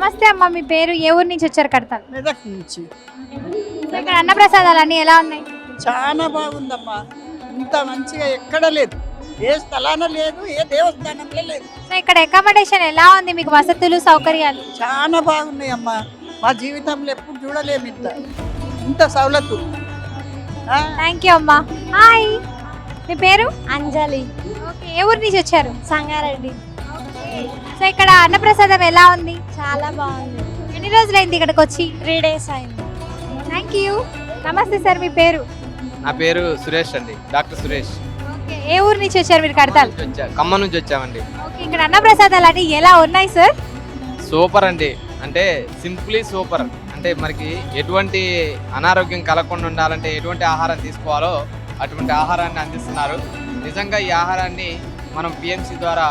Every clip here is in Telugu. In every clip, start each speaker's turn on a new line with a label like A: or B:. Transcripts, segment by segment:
A: నమస్తే అమ్మ మీ పేరు? ఏ ఊరు నుంచి వచ్చారు కడతారు?
B: మెదక్ నుంచి.
A: ఇక్కడ అన్నప్రసాదాలు అన్ని ఎలా ఉన్నాయి?
B: చాలా బాగుందమ్మా. ఇంత మంచిగా ఎక్కడ లేదు. ఏ స్థలాన లేదు ఏ దేవస్థానంలో లేదు.
A: సో ఇక్కడ అకామిడేషన్ ఎలా ఉంది? మీకు వసతులు సౌకర్యాలు?
B: చాలా బాగున్నాయి అమ్మా మా జీవితంలో ఎప్పుడు చూడలేము ఇంత. ఇంత సవలతు
A: థ్యాంక్ యూ అమ్మా. హాయ్ మీ పేరు?
C: అంజలి.
A: ఓకే ఏ ఊరు నుంచి వచ్చారు?
C: సంగారెడ్డి.
A: సో ఇక్కడ అన్నప్రసాదం ఎలా ఉంది?
C: చాలా బాగుంది.
A: ఎన్ని రోజులైంది ఇక్కడికి వచ్చి?
C: త్రీ డేస్ అయింది.
A: థ్యాంక్ యూ నమస్తే సార్ మీ పేరు?
D: నా పేరు సురేష్ అండి డాక్టర్ సురేష్.
A: ఓకే ఏ ఊరు నుంచి వచ్చారు మీరు కడతారు
D: ఖమ్మం నుంచి వచ్చామండి.
A: ఓకే ఇక్కడ అన్నప్రసాదాలు అన్ని ఎలా ఉన్నాయి సార్?
D: సూపర్ అండి. అంటే సింప్లీ సూపర్. అంటే మనకి ఎటువంటి అనారోగ్యం కలగకుండా ఉండాలంటే ఎటువంటి ఆహారం తీసుకోవాలో అటువంటి ఆహారాన్ని అందిస్తున్నారు. నిజంగా ఈ ఆహారాన్ని మనం పిఎంసి ద్వారా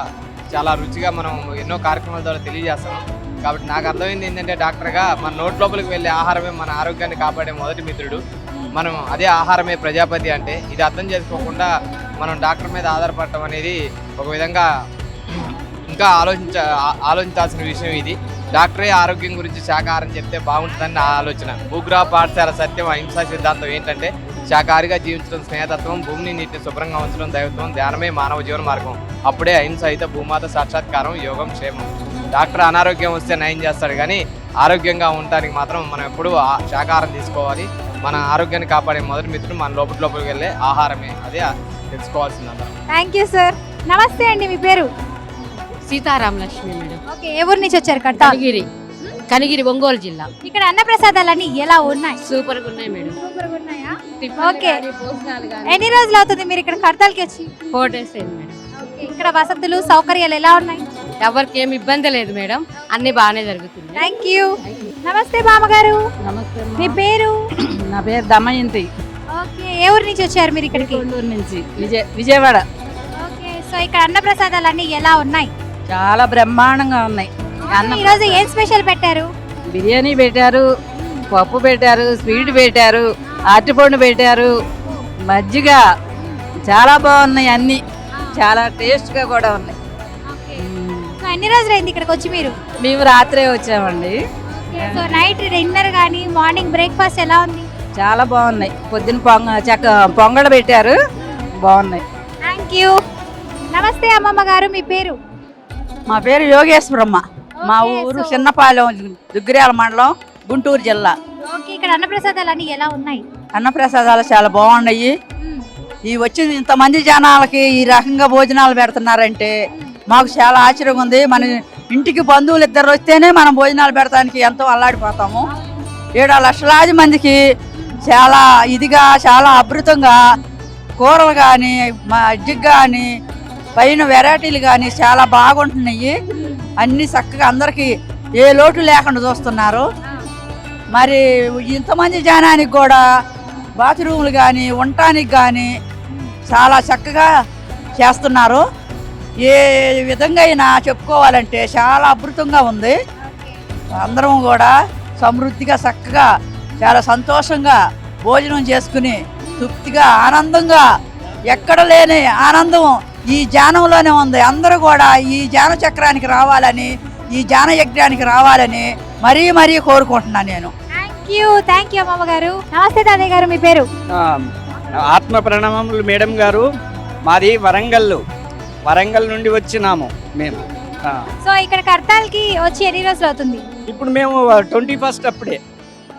D: చాలా రుచిగా మనం ఎన్నో కార్యక్రమాల ద్వారా తెలియజేస్తాం కాబట్టి నాకు అర్థమైంది ఏంటంటే డాక్టర్గా మన నోట్ లోపలికి వెళ్ళే ఆహారమే మన ఆరోగ్యాన్ని కాపాడే మొదటి మిత్రుడు. మనం అదే ఆహారమే ప్రజాపతి అంటే ఇది అర్థం చేసుకోకుండా మనం డాక్టర్ మీద ఆధారపడటం అనేది ఒక విధంగా ఇంకా ఆలోచించ ఆలోచించాల్సిన విషయం ఇది. డాక్టరే ఆరోగ్యం గురించి శాకాహారం చెప్తే బాగుంటుందని నా ఆలోచన. భూగ్రహ పాఠశాల సత్యం అహింసా సిద్ధాంతం ఏంటంటే శాకాహారిగా జీవించడం స్నేహతత్వం భూమిని నీటిని శుభ్రంగా ఉంచడం దైవత్వం ధ్యానమే మానవ జీవన మార్గం. అప్పుడే అహింస అయితే భూమాత సాక్షాత్కారం యోగం క్షేమం. డాక్టర్ అనారోగ్యం వస్తే నయం చేస్తాడు కానీ ఆరోగ్యంగా ఉండటానికి మాత్రం మనం ఎప్పుడూ శాకాహారం తీసుకోవాలి. మన ఆరోగ్యాన్ని కాపాడే మొదటి మిత్రుడు మన లోపల లోపలికి వెళ్ళే ఆహారమే. అదే తెలుసుకోవాల్సింది అందరం.
A: థ్యాంక్ యూ సార్ నమస్తే అండి మీ పేరు?
E: సీతారాం లక్ష్మి మేడం.
A: ఓకే ఏ ఊరు నుంచి వచ్చారు? కడతారు
E: కనిగిరి ఒంగోలు జిల్లా.
A: ఇక్కడ అన్ని ఎలా ఉన్నాయి?
E: సూపర్గా ఉన్నాయి మేడం.
A: సూపర్ ఉన్నాయా?
E: టిఫిన్లు
A: ఓకే. ఎన్ని రోజులు అవుతుంది మీరు ఇక్కడ కడతాలకి వచ్చి?
E: ఫోర్ డేస్ అయింది మేడం.
A: ఓకే. ఇక్కడ వసతులు సౌకర్యాలు ఎలా ఉన్నాయి?
E: ఎవరికి ఏమి ఇబ్బంది లేదు మేడం. అన్ని బాగానే జరుగుతుంది
A: థ్యాంక్ యూ. నమస్తే బామ్మగారు
F: నమస్తే.
A: మీ పేరు?
F: నా పేరు దమయంతి.
A: ఓకే. ఏ ఊరు నుంచి వచ్చారు మీరు ఇక్కడికి?
F: కొండూరు నుంచి. విజయ విజయవాడ.
A: ఓకే. సో ఇక్కడ అన్నప్రసాదాలు అన్ని ఎలా ఉన్నాయి?
F: చాలా బ్రహ్మాండంగా ఉన్నాయి. అన్నం
A: ఈ రోజు ఏం స్పెషల్ పెట్టారు?
F: బిర్యానీ పెట్టారు పప్పు పెట్టారు స్వీట్ పెట్టారు అరటిపండు పెట్టారు మజ్జిగ. చాలా బాగున్నాయి అన్ని. చాలా టేస్ట్గా కూడా ఉన్నాయి.
A: ఎన్ని రోజులు అయింది ఇక్కడికి వచ్చి మీరు?
F: మేము రాత్రే వచ్చామండి.
A: సో నైట్ డిన్నర్ కానీ మార్నింగ్ బ్రేక్ఫాస్ట్ ఎలా ఉంది?
F: చాలా బాగున్నాయి. పొద్దున పొంగ చక్క పొంగల్ పెట్టారు. బాగున్నాయి.
A: థ్యాంక్ యూ నమస్తే అమ్మమ్మ గారు మీ పేరు?
F: మా పేరు యోగేశ్వరమ్మ. మా ఊరు చిన్నపాలెం దుగ్గిరాల మండలం గుంటూరు జిల్లా.
A: ఓకే ఇక్కడ అన్నప్రసాదాలు అన్ని ఎలా ఉన్నాయి?
F: అన్నప్రసాదాలు చాలా బాగున్నాయి.
A: మ్మ్.
F: ఈ వచ్చిన ఇంతమంది జనాలకి ఈ రకంగా భోజనాలు పెడుతున్నారంటే మాకు చాలా ఆశ్చర్యంగా ఉంది. మన ఇంటికి బంధువులు ఇద్దరు వస్తేనే మనం భోజనాలు పెడతానికి ఎంతో అల్లాడిపోతాము. ఏడు లక్షలాది మందికి చాలా ఇదిగా చాలా అద్భుతంగా కూరలు కానీ మజ్జిగ కానీ పైన వెరైటీలు కానీ చాలా బాగుంటున్నాయి. అన్నీ చక్కగా అందరికీ ఏ లోటు లేకుండా చూస్తున్నారు. మరి ఇంతమంది జనానికి కూడా బాత్రూములు కానీ ఉండటానికి కానీ చాలా చక్కగా చేస్తున్నారు. ఏ విధంగా అయినా చెప్పుకోవాలంటే చాలా అద్భుతంగా ఉంది. అందరం కూడా సమృద్ధిగా చక్కగా చాలా సంతోషంగా భోజనం చేసుకుని తృప్తిగా ఆనందంగా ఎక్కడ లేని ఆనందం ఈ జానంలోనే ఉంది. అందరూ కూడా ఈ జాన చక్రానికి రావాలని ఈ జాన యజ్ఞానికి రావాలని మరీ మరీ కోరుకుంటున్నాను నేను.
A: థ్యాంక్ యూ థ్యాంక్ యూ అమ్మమ్మ గారు నమస్తే తాతయ్య గారు మీ పేరు?
G: ఆ, ఆత్మ ప్రణామములు మేడం గారు. మాది వరంగల్ వరంగల్ నుండి వచ్చినాము మేము.
A: సో ఇక్కడ కర్తాల్కి వచ్చి ఎన్ని రోజులు అవుతుంది?
G: ఇప్పుడు మేము ట్వంటీ ఫస్ట్ అప్పుడే.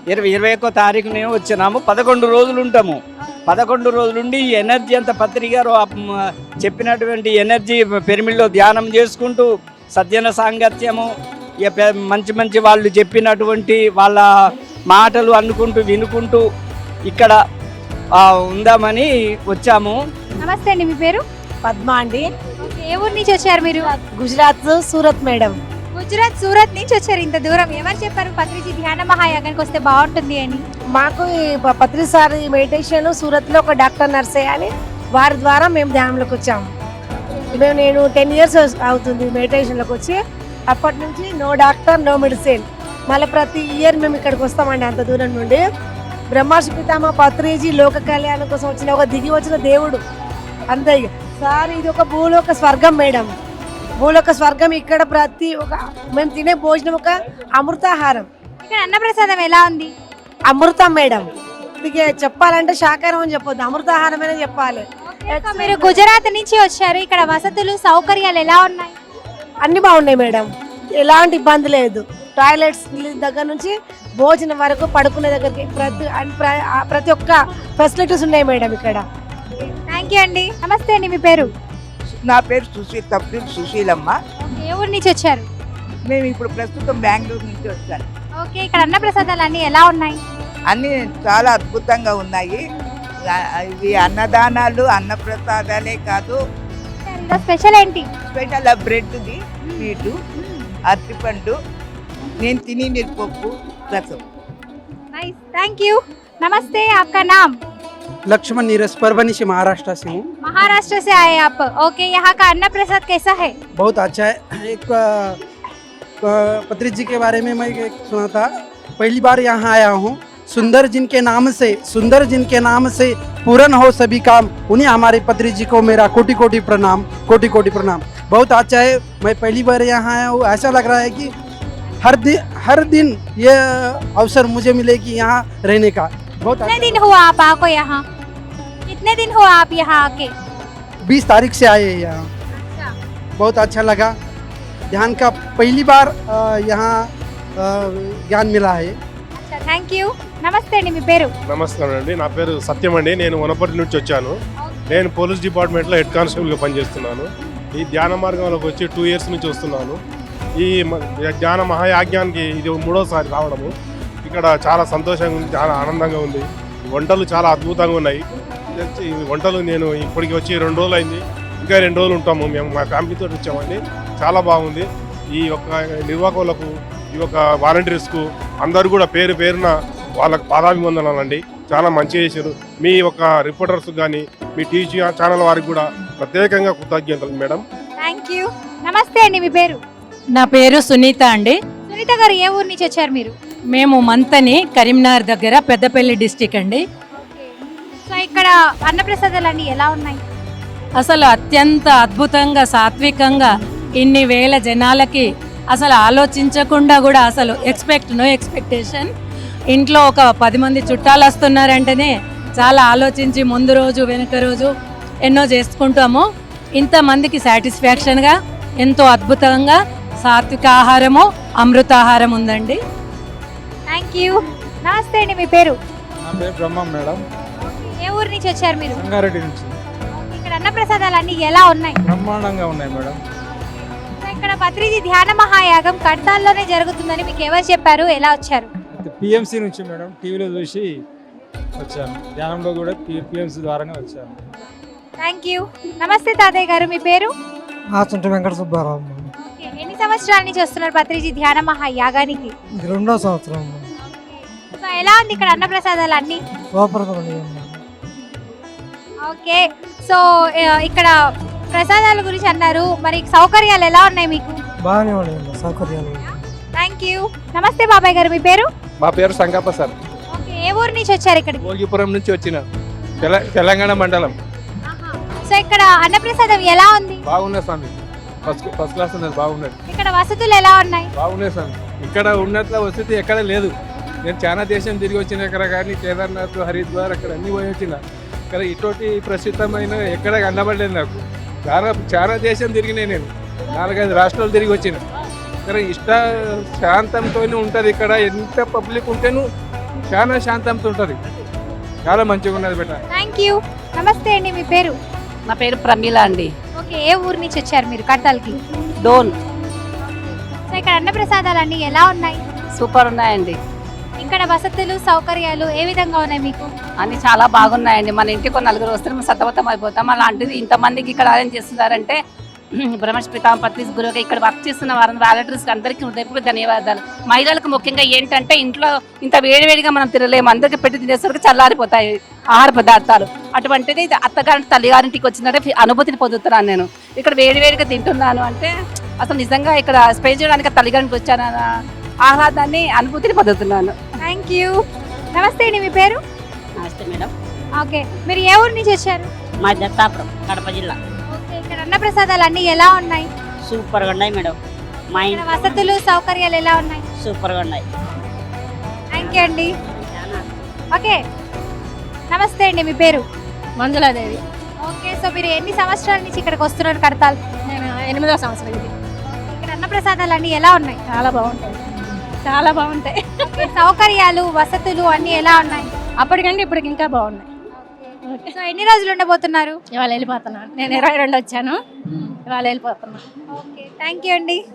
G: ఇరవై ఇరవై ఒక్కో తారీఖునే వచ్చినాము. పదకొండు రోజులు ఉంటాము. పదకొండు రోజులుండి ఈ ఎనర్జీ అంత పత్రి గారు చెప్పినటువంటి ఎనర్జీ పెరిమిల్లో ధ్యానం చేసుకుంటూ సజ్జన సాంగత్యము ఇక పె- మంచి మంచి వాళ్ళు చెప్పినటువంటి వాళ్ళ మాటలు అనుకుంటూ వినుకుంటూ ఇక్కడ ఆ, ఉందామని వచ్చాము.
A: నమస్తే అండి మీ పేరు?
C: పద్మ అండి.
A: ఏ ఊరు నుంచి వచ్చారు మీరు?
C: గుజరాత్ సూరత్ మేడం.
A: గుజరాత్ సూరత్ నుంచి వచ్చారు. ఇంత దూరం ఎవరు చెప్పారు? పత్రిజీ ధ్యాన మహాయాగానికి వస్తే బాగుంటుంది అని.
C: మాకు ఈ సార్ ఈ మెడిటేషన్ సూరత్లో ఒక డాక్టర్ నర్సే అని వారి ద్వారా మేము ధ్యానంలోకి వచ్చాము. మేము నేను టెన్ ఇయర్స్ అవుతుంది మెడిటేషన్లోకి వచ్చి. అప్పటి నుంచి నో డాక్టర్ నో మెడిసిన్ మళ్ళీ ప్రతి ఇయర్ మేము ఇక్కడికి వస్తామండి అంత దూరం నుండి. బ్రహ్మర్షి పితామ పత్రిజీ లోక కళ్యాణం కోసం వచ్చిన ఒక దిగి వచ్చిన దేవుడు. అంతే సార్ ఇది ఒక భూలోక స్వర్గం మేడం. భూలోక స్వర్గం ఇక్కడ ప్రతి ఒక మేము తినే భోజనం ఒక అమృతాహారం.
A: ఇక్కడ అన్నప్రసాదం ఎలా ఉంది?
C: అమృతం మేడం. ఇక చెప్పాలంటే శాకాహారం అని చెప్పొద్దు. అమృతాహారమనే చెప్పాలి.
A: మీరు గుజరాత్ నుంచి వచ్చారు. ఇక్కడ వసతులు సౌకర్యాలు ఎలా ఉన్నాయి?
C: అన్ని బాగున్నాయి మేడం. ఎలాంటి ఇబ్బంది లేదు. టాయిలెట్స్ దగ్గర నుంచి భోజనం వరకు పడుకునే దగ్గరికి ప్రతి ప్రతి ఒక్క ఫెసిలిటీస్ ఉన్నాయి మేడం ఇక్కడ.
A: థ్యాంక్ యూ అండి. నమస్తే అండి మీ పేరు?
H: నా పేరు సుశీల్ తప్పిల్ సుశీలమ్మ.
A: ఎవరి నుంచి వచ్చారు?
H: మేము ఇప్పుడు ప్రస్తుతం బెంగళూరు నుంచి వచ్చాను.
A: ఓకే ఇక్కడ అన్న ప్రసాదాలు అన్నీ ఎలా ఉన్నాయి?
H: అన్నీ చాలా అద్భుతంగా ఉన్నాయి. ఇవి అన్నదానాలు అన్న ప్రసాదాలే
A: కాదు స్పెషల్ ఏంటి?
H: స్పెషల్ బ్రెడ్ది స్వీటు అరటిపండు నేను తిని పప్పు రసం.
A: థ్యాంక్ యూ నమస్తే అక్క నామ్.
I: लक्ष्मण नीरज परभनी से महाराष्ट्र से हूँ।
A: महाराष्ट्र से आए आप। ओके यहाँ का अन्न प्रसाद कैसा है?
I: बहुत अच्छा है। एक पत्रित जी के बारे में मैं एक सुना था। पहली बार यहाँ आया हूँ। सुंदर जिनके नाम से सुंदर जिनके नाम से पूर्ण हो सभी काम उन्हीं हमारे पत्री जी को मेरा कोटि कोटि प्रणाम कोटि कोटि प्रणाम। बहुत अच्छा है। मैं पहली बार यहाँ आया हूँ। ऐसा लग रहा है कि हर दिन हर दिन ये अवसर मुझे मिले कि यहाँ रहने का। बहुत
A: कितने
I: अच्छा
A: दिन हुआ आप आको यहाँ कितने दिन हुआ आप यहाँ आके
I: बीस तारीख से आए हैं यहाँ बहुत अच्छा लगा ध्यान का पहली बार अ, यहाँ अ, ज्ञान मिला है
A: अच्छा थैंक यू నమస్తే అండి మీ పేరు
J: నమస్కారం అండి నా పేరు సత్యం అండి నేను వనపర్తి నుంచి వచ్చాను నేను పోలీస్ డిపార్ట్మెంట్లో హెడ్ కానిస్టేబుల్గా పనిచేస్తున్నాను ఈ ధ్యాన మార్గంలోకి వచ్చి టూ ఇయర్స్ నుంచి వస్తున్నాను ఈ మ- ధ్యాన మహాయాజ్ఞానికి ఇది మూడోసారి రావడము ఇక్కడ చాలా సంతోషంగా ఉంది చాలా ఆనందంగా ఉంది. వంటలు చాలా అద్భుతంగా ఉన్నాయి. వంటలు నేను ఇప్పటికి వచ్చి రెండు రోజులు అయింది. ఇంకా రెండు రోజులు ఉంటాము. మేము మా ఫ్యామిలీతో వచ్చామండి. చాలా బాగుంది. ఈ యొక్క నిర్వాహకులకు ఈ యొక్క వాలంటీర్స్కు అందరూ కూడా పేరు పేరున వాళ్ళకి పాదాభివందనాలండి. చాలా మంచి చేశారు. మీ యొక్క రిపోర్టర్స్ కానీ మీ టీవీ ఛానల్ వారికి కూడా ప్రత్యేకంగా కృతజ్ఞతలు మేడం.
A: థ్యాంక్ యూ నమస్తే అండి మీ పేరు?
K: నా పేరు సునీత అండి.
A: సునీత గారు ఏ ఊరు నుంచి వచ్చారు మీరు?
K: మేము మంతని కరీంనగర్ దగ్గర పెద్దపల్లి డిస్టిక్ అండి.
A: సో ఇక్కడ అన్నప్రసాదాలు అన్ని ఎలా ఉన్నాయి?
K: అసలు అత్యంత అద్భుతంగా సాత్వికంగా ఇన్ని వేల జనాలకి అసలు ఆలోచించకుండా కూడా అసలు ఎక్స్పెక్ట్ నో ఎక్స్పెక్టేషన్. ఇంట్లో ఒక పది మంది చుట్టాలు వస్తున్నారంటేనే చాలా ఆలోచించి ముందు రోజు వెనుక రోజు ఎన్నో చేసుకుంటాము. ఇంతమందికి సాటిస్ఫాక్షన్గా ఎంతో అద్భుతంగా సాత్విక ఆహారము అమృతాహారం ఉందండి.
A: Thank you. నమస్తే అండి మీ పేరు?
I: నా పేరు బ్రహ్మం మేడం.
A: ఏ ఊరు నుంచి వచ్చారు మీరు?
I: సంగారెడ్డి నుంచి.
A: ఇక్కడ అన్నప్రసాదాలు అన్ని ఎలా ఉన్నాయి?
I: బ్రహ్మాండంగా ఉన్నాయి మేడం.
A: ఇక్కడ పత్రిజీ ధ్యాన మహాయాగం కడతాల్లోనే జరుగుతుందని మీకు ఎవరు చెప్పారు? ఎలా వచ్చారు?
I: పిఎంసి నుంచి మేడం టీవీలో చూసి వచ్చాను. ధ్యానంలో కూడా పిఎంసి ద్వారానే వచ్చాను.
A: Thank you. నమస్తే తాతయ్య గారు మీ పేరు?
I: ఆచంట వెంకట సుబ్బారావు
A: ఓకే, ఎన్ని సంవత్సరాల నుంచి వస్తున్నారు పత్రిజీ ధ్యాన మహాయాగానికి?
I: ఇది రెండో సంవత్సరం
A: ఎలా ఉంది ఇక్కడ అన్నప్రసాదాలు అన్ని ఓకే. సో ఇక్కడ ప్రసాదాల గురించి అన్నారు. మరి సౌకర్యాలు ఎలా ఉన్నాయి మీకు?
I: బాగానే ఉన్నాయి సౌకర్యాలు.
A: థ్యాంక్ యూ నమస్తే బాబాయ్ గారు మీ పేరు?
D: మా పేరు సంగప్ప సార్.
A: ఓకే ఏ ఊరు నుంచి వచ్చారు ఇక్కడికి?
D: భోగిపురం నుంచి వచ్చిన తెల- తెలంగాణ మండలం.
A: సో ఇక్కడ అన్నప్రసాదం ఎలా ఉంది?
D: బాగున్నది స్వామి. ఫస్ట్ ఫస్ట్ క్లాస్ ఉన్నది బాగున్నది
A: ఇక్కడ వసతులు ఎలా ఉన్నాయి?
D: బాగున్నాయి స్వామి. ఇక్కడ ఉన్నట్ల వసతి ఎక్కడ లేదు. నేను చాలా దేశం తిరిగి వచ్చిన ఇక్కడ కానీ కేదార్నాథ్ హరిద్వార్ అక్కడ అన్ని పోయి వచ్చిన. ఇక్కడ ఇటువంటి ప్రసిద్ధమైన ఎక్కడ కనబడలేదు నాకు. చాలా చాలా దేశం తిరిగినాయి నేను. నాలుగైదు రాష్ట్రాలు తిరిగి వచ్చిన. ఇక్కడ ఇష్ట శాంతంతో ఉంటుంది ఇక్కడ. ఎంత పబ్లిక్ ఉంటేను చాలా శాంతంతో ఉంటుంది. చాలా మంచిగా ఉన్నది బెట.
A: థ్యాంక్ యూ నమస్తే అండి మీ పేరు?
E: నా పేరు ప్రమీల అండి.
A: ఓకే ఏ ఊరు నుంచి వచ్చారు మీరు కడతాలకి?
E: డోన్.
A: సో ఇక్కడ అన్నప్రసాదాలు అన్ని ఎలా ఉన్నాయి?
E: సూపర్ ఉన్నాయండి.
A: ఇక్కడ వసతులు సౌకర్యాలు ఏ విధంగా ఉన్నాయి మీకు?
E: అన్ని చాలా బాగున్నాయండి. మన ఇంటికి ఒక నలుగురు వస్తే మనం సతమతం అయిపోతాం. అలాంటిది ఇంతమందికి ఇక్కడ అరేంజ్ చేస్తున్నారంటే బ్రహ్మశ్ పితామ గురువుగా ఇక్కడ వర్క్ చేస్తున్న వారిని వాలంటీర్స్కి అందరికీ హృదయపూర్వక ధన్యవాదాలు. మహిళలకు ముఖ్యంగా ఏంటంటే ఇంట్లో ఇంత వేడివేడిగా మనం తినలేము. అందరికి పెట్టి తినేసరికి చల్లారిపోతాయి ఆహార పదార్థాలు. అటువంటిది ఇది అత్తగారి తల్లిగారింటికి వచ్చిందంటే అనుభూతిని పొందుతున్నాను నేను. ఇక్కడ వేడివేడిగా తింటున్నాను అంటే అసలు నిజంగా ఇక్కడ స్పే చేయడానికి తల్లిగారికి వచ్చానన్న ఆహ్లాదాన్ని అనుభూతిని పొందుతున్నాను.
A: Thank you. నమస్తే అండి మీ పేరు?
E: నమస్తే మేడం.
A: ఓకే మీరు ఏ ఊరు నుంచి వచ్చారు?
E: మా దత్తాపురం కడప జిల్లా.
A: ఓకే ఇక్కడ అన్నప్రసాదాలు అన్ని ఎలా ఉన్నాయి?
L: సూపర్గా ఉన్నాయి మేడం. మా
A: ఇక్కడ వసతులు సౌకర్యాలు ఎలా ఉన్నాయి?
L: సూపర్గా ఉన్నాయి.
A: థ్యాంక్ యూ అండి. ఓకే నమస్తే అండి మీ పేరు?
M: మంజులాదేవి.
A: ఓకే సో మీరు ఎన్ని సంవత్సరాల నుంచి ఇక్కడికి వస్తున్నారు కడతాల్?
M: నేను ఎనిమిదో సంవత్సరం ఇది.
A: ఇక్కడ అన్నప్రసాదాలు అన్ని ఎలా ఉన్నాయి?
M: చాలా బాగుంటాయి. చాలా బాగుంటాయి.
A: సౌకర్యాలు వసతులు అన్ని ఎలా ఉన్నాయి?
M: అప్పటికంటే ఇప్పటికి ఇంకా బాగున్నాయి.
A: సో ఎన్ని రోజులు ఉండబోతున్నారు?
M: ఇవాళ వెళ్ళిపోతున్నాను. నేను ఇరవై రెండు వచ్చాను. ఇవాళ వెళ్ళిపోతున్నాను
A: ఓకే థ్యాంక్ యూ అండి.